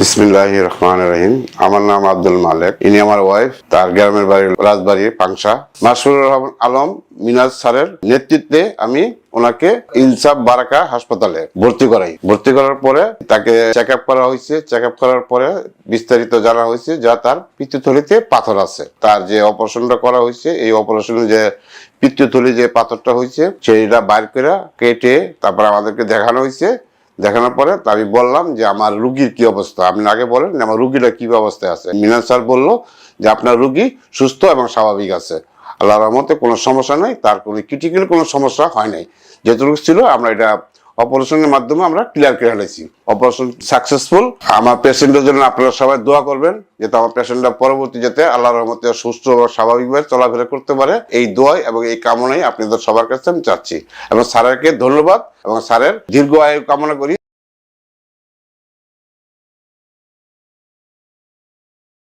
রহমান রহিম আমার নাম আব্দুল মালেক। ইনি আমার ওয়াইফ। তার গ্রামের বাড়ি রাজবাড়ি পাংশা। মাসুরুর রহমান আলম মিনাজ স্যারের নেতৃত্বে আমি ওনাকে ইনসাফ বারাকা হাসপাতালে ভর্তি করাই। ভর্তি করার পরে তাকে চেক আপ করা হয়েছে। চেক আপ করার পরে বিস্তারিত জানা হয়েছে যা তার পিত্তথলিতে পাথর আছে। তার যে অপারেশনটা করা হয়েছে, এই অপারেশনে যে পিত্তথলি যে পাথরটা হয়েছে, সেইটা বাইর করে কেটে তারপর আমাদেরকে দেখানো হয়েছে। দেখানোর পরে আমি বললাম যে আমার রুগীর কি অবস্থা। আপনি আগে বলেন আমার রুগীটা কি অবস্থায় আছে। মিনান স্যার বলল যে আপনার রুগী সুস্থ এবং স্বাভাবিক আছে। আল্লাহর রহমতে কোনো সমস্যা নাই, তার কোনো ক্রিটিক্যাল কোনো সমস্যা হয় নাই। যেটুকু ছিল আমরা এটা অপারেশনের মাধ্যমে আমরা ক্লিয়ার করে ফেলেছি। অপারেশন সাকসেসফুল আমার পেশেন্টের জন্য আপনারা সবাই দোয়া করবেন যাতে আমার পেশেন্টটা পরবর্তী যাতে আল্লাহর রহমতে সুস্থ ও স্বাভাবিকভাবে চলাফেরা করতে পারে। এই দোয়াই এবং এই কামনাই আপনাদের সবার কাছে আমি চাচ্ছি। এবং স্যারেরকে ধন্যবাদ এবং স্যারের দীর্ঘ আয়ু কামনা করি।